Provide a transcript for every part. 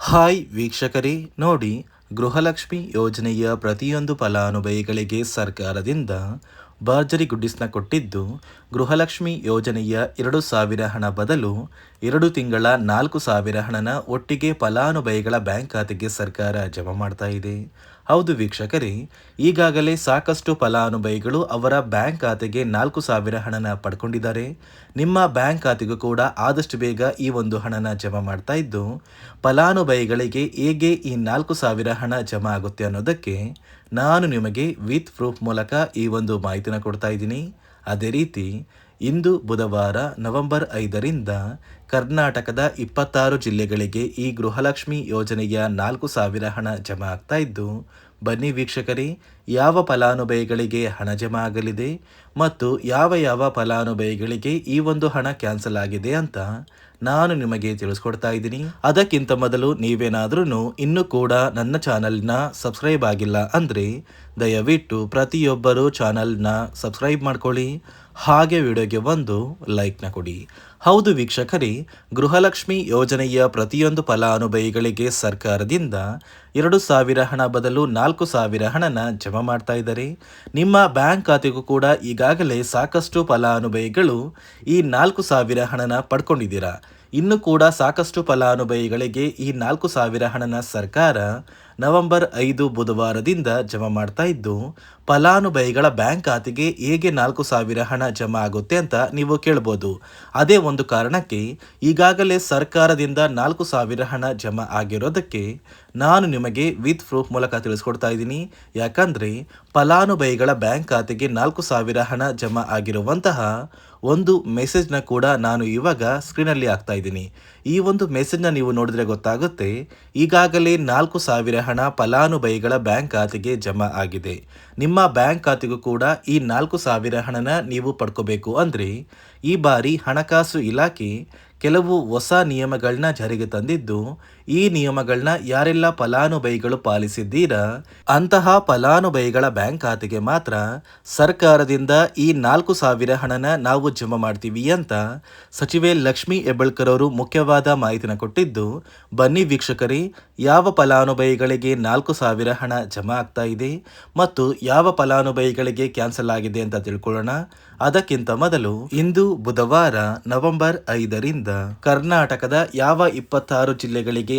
Hi ವೀಕ್ಷಕರೇ ನೋಡಿ ಗೃಹಲಕ್ಷ್ಮಿ ಯೋಜನೆಯ ಪ್ರತಿಯೊಂದು ಫಲಾನುಭವಿಗಳಿಗೆ ಸರ್ಕಾರದಿಂದ ಭರ್ಜರಿ ಗುಡ್ಡಿಸ್ನ ಕೊಟ್ಟಿದ್ದು ಗೃಹಲಕ್ಷ್ಮಿ ಯೋಜನೆಯ ಎರಡು ಸಾವಿರ ಹಣ ಬದಲು ಎರಡು ತಿಂಗಳ ನಾಲ್ಕು ಸಾವಿರ ಹಣನ ಒಟ್ಟಿಗೆ ಫಲಾನುಭವಿಗಳ ಬ್ಯಾಂಕ್ ಖಾತೆಗೆ ಸರ್ಕಾರ ಜಮಾ ಮಾಡ್ತಾ ಇದೆ. ಹೌದು ವೀಕ್ಷಕರೇ, ಈಗಾಗಲೇ ಸಾಕಷ್ಟು ಫಲಾನುಭವಿಗಳು ಅವರ ಬ್ಯಾಂಕ್ ಖಾತೆಗೆ ನಾಲ್ಕು ಸಾವಿರ ಹಣನ ಪಡ್ಕೊಂಡಿದ್ದಾರೆ. ನಿಮ್ಮ ಬ್ಯಾಂಕ್ ಖಾತೆಗೂ ಕೂಡ ಆದಷ್ಟು ಬೇಗ ಈ ಒಂದು ಹಣನ ಜಮಾ ಮಾಡ್ತಾ ಇದ್ದು, ಫಲಾನುಭವಿಗಳಿಗೆ ಹೇಗೆ ಈ ನಾಲ್ಕು ಸಾವಿರ ಹಣ ಜಮಾ ಆಗುತ್ತೆ ಅನ್ನೋದಕ್ಕೆ ನಾನು ನಿಮಗೆ ವಿತ್ ಪ್ರೂಫ್ ಮೂಲಕ ಈ ಒಂದು ಮಾಹಿತಿನ ಕೊಡ್ತಾ ಇದ್ದೀನಿ. ಅದೇ ರೀತಿ ಇಂದು ಬುಧವಾರ ನವೆಂಬರ್ ಐದರಿಂದ ಕರ್ನಾಟಕದ ಇಪ್ಪತ್ತಾರು ಜಿಲ್ಲೆಗಳಿಗೆ ಈ ಗೃಹಲಕ್ಷ್ಮಿ ಯೋಜನೆಯ ನಾಲ್ಕು ಸಾವಿರ ಹಣ ಜಮಾ ಆಗ್ತಾ ಇದ್ದು, ಬನ್ನಿ ವೀಕ್ಷಕರೇ, ಯಾವ ಫಲಾನುಭವಿಗಳಿಗೆ ಹಣ ಜಮಾ ಆಗಲಿದೆ ಮತ್ತು ಯಾವ ಯಾವ ಫಲಾನುಭವಿಗಳಿಗೆ ಈ ಒಂದು ಹಣ ಕ್ಯಾನ್ಸಲ್ ಆಗಿದೆ ಅಂತ ನಾನು ನಿಮಗೆ ತಿಳಿಸ್ಕೊಡ್ತಾ ಇದ್ದೀನಿ. ಅದಕ್ಕಿಂತ ಮೊದಲು ನೀವೇನಾದ್ರೂ ಇನ್ನೂ ಕೂಡ ನನ್ನ ಚಾನಲ್ನ ಸಬ್ಸ್ಕ್ರೈಬ್ ಆಗಿಲ್ಲ ಅಂದರೆ ದಯವಿಟ್ಟು ಪ್ರತಿಯೊಬ್ಬರು ಚಾನಲ್ನ ಸಬ್ಸ್ಕ್ರೈಬ್ ಮಾಡ್ಕೊಳ್ಳಿ. ಹಾಗೆ ವಿಡಿಯೋಗೆ ಒಂದು ಲೈಕ್ನ ಕೊಡಿ. ಹೌದು ವೀಕ್ಷಕರೇ, ಗೃಹಲಕ್ಷ್ಮಿ ಯೋಜನೆಯ ಪ್ರತಿಯೊಂದು ಫಲಾನುಭವಿಗಳಿಗೆ ಸರ್ಕಾರದಿಂದ ಎರಡು ಸಾವಿರ ಹಣ ಬದಲು ನಾಲ್ಕು ಸಾವಿರ ಹಣನ ಜಮಾ ಮಾಡ್ತಾ ಇದ್ದಾರೆ. ನಿಮ್ಮ ಬ್ಯಾಂಕ್ ಖಾತೆಗೂ ಕೂಡ ಈಗಾಗಲೇ ಸಾಕಷ್ಟು ಫಲಾನುಭವಿಗಳು ಈ ನಾಲ್ಕು ಸಾವಿರ ಹಣನ ಪಡ್ಕೊಂಡಿದ್ದೀರಾ. ಇನ್ನು ಕೂಡ ಸಾಕಷ್ಟು ಫಲಾನುಭವಿಗಳಿಗೆ ಈ ನಾಲ್ಕು ಸಾವಿರ ಹಣನ ಸರ್ಕಾರ ನವೆಂಬರ್ ಐದು ಬುಧವಾರದಿಂದ ಜಮಾ ಮಾಡ್ತಾ ಇದ್ದು, ಫಲಾನುಭವಿಗಳ ಬ್ಯಾಂಕ್ ಖಾತೆಗೆ ಹೇಗೆ ನಾಲ್ಕು ಸಾವಿರ ಹಣ ಜಮಾ ಆಗುತ್ತೆ ಅಂತ ನೀವು ಕೇಳ್ಬೋದು. ಅದೇ ಒಂದು ಕಾರಣಕ್ಕೆ ಈಗಾಗಲೇ ಸರ್ಕಾರದಿಂದ ನಾಲ್ಕು ಸಾವಿರ ಹಣ ಜಮಾ ಆಗಿರೋದಕ್ಕೆ ನಾನು ನಿಮಗೆ ವಿತ್ ಪ್ರೂಫ್ ಮೂಲಕ ತಿಳಿಸ್ಕೊಡ್ತಾ ಇದ್ದೀನಿ. ಯಾಕಂದರೆ ಫಲಾನುಭವಿಗಳ ಬ್ಯಾಂಕ್ ಖಾತೆಗೆ ನಾಲ್ಕು ಸಾವಿರ ಹಣ ಜಮಾ ಆಗಿರುವಂತಹ ಒಂದು ಮೆಸೇಜ್ನ ಕೂಡ ನಾನು ಇವಾಗ ಸ್ಕ್ರೀನಲ್ಲಿ ಹಾಕ್ತಾ ಇದ್ದೀನಿ. ಈ ಒಂದು ಮೆಸೇಜ್ನ ನೀವು ನೋಡಿದ್ರೆ ಗೊತ್ತಾಗುತ್ತೆ, ಈಗಾಗಲೇ ನಾಲ್ಕು ಸಾವಿರ ಹಣ ಫಲಾನುಭವಿಗಳ ಬ್ಯಾಂಕ್ ಖಾತೆಗೆ ಜಮಾ ಆಗಿದೆ. ನಿಮ್ಮ ಬ್ಯಾಂಕ್ ಖಾತೆಗೂ ಕೂಡ ಈ ನಾಲ್ಕು ಸಾವಿರ ಹಣನ ನೀವು ಪಡ್ಕೋಬೇಕು. ಅಂದರೆ ಈ ಬಾರಿ ಹಣಕಾಸು ಇಲಾಖೆ ಕೆಲವು ಹೊಸ ನಿಯಮಗಳನ್ನ ಜಾರಿಗೆ ತಂದಿದ್ದು ಈ ನಿಯಮಗಳನ್ನ ಯಾರೆಲ್ಲ ಫಲಾನುಭವಿಗಳು ಪಾಲಿಸಿದ್ದೀರಾ, ಅಂತಹ ಫಲಾನುಭವಿಗಳ ಬ್ಯಾಂಕ್ ಖಾತೆಗೆ ಮಾತ್ರ ಸರ್ಕಾರದಿಂದ ಈ ನಾಲ್ಕು ಸಾವಿರ ಹಣನ ನಾವು ಜಮಾ ಮಾಡ್ತೀವಿ ಅಂತ ಸಚಿವೆ ಲಕ್ಷ್ಮಿ ಹೆಬ್ಬಳ್ಕರ್ ಅವರು ಮುಖ್ಯವಾದ ಮಾಹಿತಿನ ಕೊಟ್ಟಿದ್ದು, ಬನ್ನಿ ವೀಕ್ಷಕರೇ, ಯಾವ ಫಲಾನುಭವಿಗಳಿಗೆ ನಾಲ್ಕು ಸಾವಿರ ಹಣ ಜಮಾ ಆಗ್ತಾ ಇದೆ ಮತ್ತು ಯಾವ ಫಲಾನುಭವಿಗಳಿಗೆ ಕ್ಯಾನ್ಸಲ್ ಆಗಿದೆ ಅಂತ ತಿಳ್ಕೊಳ್ಳೋಣ. ಅದಕ್ಕಿಂತ ಮೊದಲು ಇಂದು ಬುಧವಾರ ನವೆಂಬರ್ ಐದರಿಂದ ಕರ್ನಾಟಕದ ಯಾವ ಇಪ್ಪತ್ತಾರು ಜಿಲ್ಲೆಗಳಿಗೆ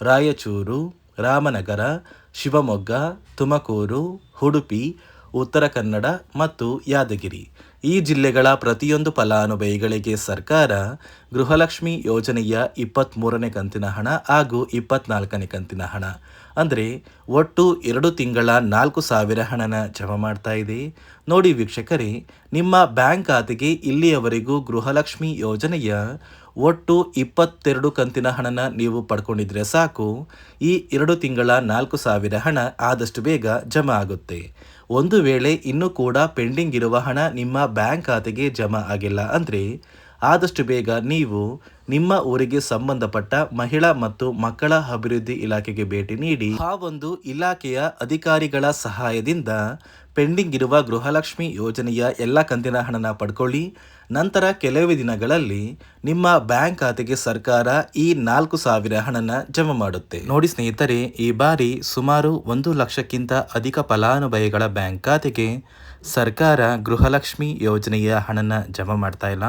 ರಾಯಚೂರು, ರಾಮನಗರ, ಶಿವಮೊಗ್ಗ, ತುಮಕೂರು, ಉಡುಪಿ, ಉತ್ತರ ಕನ್ನಡ ಮತ್ತು ಯಾದಗಿರಿ. ಈ ಜಿಲ್ಲೆಗಳ ಪ್ರತಿಯೊಂದು ಫಲಾನುಭವಿಗಳಿಗೆ ಸರ್ಕಾರ ಗೃಹಲಕ್ಷ್ಮಿ ಯೋಜನೆಯ ಇಪ್ಪತ್ತ್ಮೂರನೇ ಕಂತಿನ ಹಣ ಹಾಗೂ ಇಪ್ಪತ್ನಾಲ್ಕನೇ ಕಂತಿನ ಹಣ. ಅಂದರೆ ಒಟ್ಟು ಎರಡು ತಿಂಗಳ ನಾಲ್ಕು ಸಾವಿರ ಹಣನ ಜಮಾ ಮಾಡ್ತಾ ಇದೆ. ನೋಡಿ ವೀಕ್ಷಕರೇ, ನಿಮ್ಮ ಬ್ಯಾಂಕ್ ಖಾತೆಗೆ ಇಲ್ಲಿಯವರೆಗೂ ಗೃಹಲಕ್ಷ್ಮಿ ಯೋಜನೆಯ ಒಟ್ಟು ಇಪ್ಪತ್ತೆರಡು ಕಂತಿನ ಹಣನ ನೀವು ಪಡ್ಕೊಂಡಿದ್ರೆ ಸಾಕು. ಈ ಎರಡು ತಿಂಗಳ ನಾಲ್ಕು ಸಾವಿರ ಹಣ ಆದಷ್ಟು ಬೇಗ ಜಮಾ ಆಗುತ್ತೆ. ಒಂದು ವೇಳೆ ಇನ್ನೂ ಕೂಡ ಪೆಂಡಿಂಗ್ ಇರುವ ಹಣ ನಿಮ್ಮ ಬ್ಯಾಂಕ್ ಖಾತೆಗೆ ಜಮಾ ಆಗಿಲ್ಲ ಅಂದರೆ ಆದಷ್ಟು ಬೇಗ ನೀವು ನಿಮ್ಮ ಊರಿಗೆ ಸಂಬಂಧಪಟ್ಟ ಮಹಿಳಾ ಮತ್ತು ಮಕ್ಕಳ ಅಭಿವೃದ್ಧಿ ಇಲಾಖೆಗೆ ಭೇಟಿ ನೀಡಿ, ಆ ಒಂದು ಇಲಾಖೆಯ ಅಧಿಕಾರಿಗಳ ಸಹಾಯದಿಂದ ಪೆಂಡಿಂಗ್ ಇರುವ ಗೃಹಲಕ್ಷ್ಮಿ ಯೋಜನೆಯ ಎಲ್ಲ ಕಂತಿನ ಹಣನ ಪಡ್ಕೊಳ್ಳಿ. ನಂತರ ಕೆಲವೇ ದಿನಗಳಲ್ಲಿ ನಿಮ್ಮ ಬ್ಯಾಂಕ್ ಖಾತೆಗೆ ಸರ್ಕಾರ ಈ ನಾಲ್ಕು ಸಾವಿರ ಹಣನ ಜಮಾ ಮಾಡುತ್ತೆ. ನೋಡಿ ಸ್ನೇಹಿತರೆ, ಈ ಬಾರಿ ಸುಮಾರು ಒಂದು ಲಕ್ಷಕ್ಕಿಂತ ಅಧಿಕ ಫಲಾನುಭವಿಗಳ ಬ್ಯಾಂಕ್ ಖಾತೆಗೆ ಸರ್ಕಾರ ಗೃಹಲಕ್ಷ್ಮಿ ಯೋಜನೆಯ ಹಣನ ಜಮಾ ಮಾಡ್ತಾ ಇಲ್ಲ.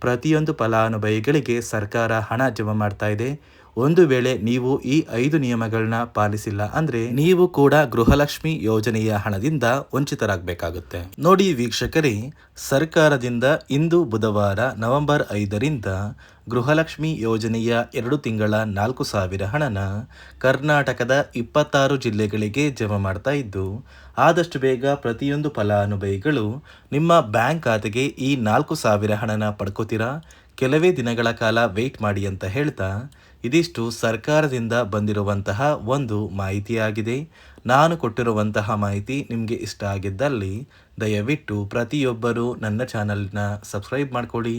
ಪ್ರತಿಯೊಂದು ಫಲಾನುಭವಿಗಳಿಗೆ ಸರ್ಕಾರ ಹಣ ಜಮಾ ಮಾಡ್ತಾ ಇದೆ. ಒಂದು ವೇಳೆ ನೀವು ಈ ಐದು ನಿಯಮಗಳನ್ನ ಪಾಲಿಸಿಲ್ಲ ಅಂದ್ರೆ ನೀವು ಕೂಡ ಗೃಹಲಕ್ಷ್ಮಿ ಯೋಜನೆಯ ಹಣದಿಂದ ವಂಚಿತರಾಗಬೇಕಾಗುತ್ತೆ. ನೋಡಿ ವೀಕ್ಷಕರೇ, ಸರ್ಕಾರದಿಂದ ಇಂದು ಬುಧವಾರ ನವೆಂಬರ್ ಐದರಿಂದ ಗೃಹಲಕ್ಷ್ಮಿ ಯೋಜನೆಯ ಎರಡು ತಿಂಗಳ ನಾಲ್ಕು ಸಾವಿರ ಹಣನ ಕರ್ನಾಟಕದ ಇಪ್ಪತ್ತಾರು ಜಿಲ್ಲೆಗಳಿಗೆ ಜಮಾ ಮಾಡ್ತಾ ಇದ್ದು, ಆದಷ್ಟು ಬೇಗ ಪ್ರತಿಯೊಂದು ಫಲಾನುಭವಿಗಳು ನಿಮ್ಮ ಬ್ಯಾಂಕ್ ಖಾತೆಗೆ ಈ ನಾಲ್ಕು ಸಾವಿರ ಹಣನ ಪಡ್ಕೋತೀರಾ? ಕೆಲವೇ ದಿನಗಳ ಕಾಲ ವೆಯ್ಟ್ ಮಾಡಿ ಅಂತ ಹೇಳ್ತಾ, ಇದಿಷ್ಟು ಸರ್ಕಾರದಿಂದ ಬಂದಿರುವಂತಹ ಒಂದು ಮಾಹಿತಿಯಾಗಿದೆ. ನಾನು ಕೊಟ್ಟಿರುವಂತಹ ಮಾಹಿತಿ ನಿಮಗೆ ಇಷ್ಟ ಆಗಿದ್ದಲ್ಲಿ ದಯವಿಟ್ಟು ಪ್ರತಿಯೊಬ್ಬರೂ ನನ್ನ ಚಾನಲ್ನ ಸಬ್ಸ್ಕ್ರೈಬ್ ಮಾಡ್ಕೊಳ್ಳಿ.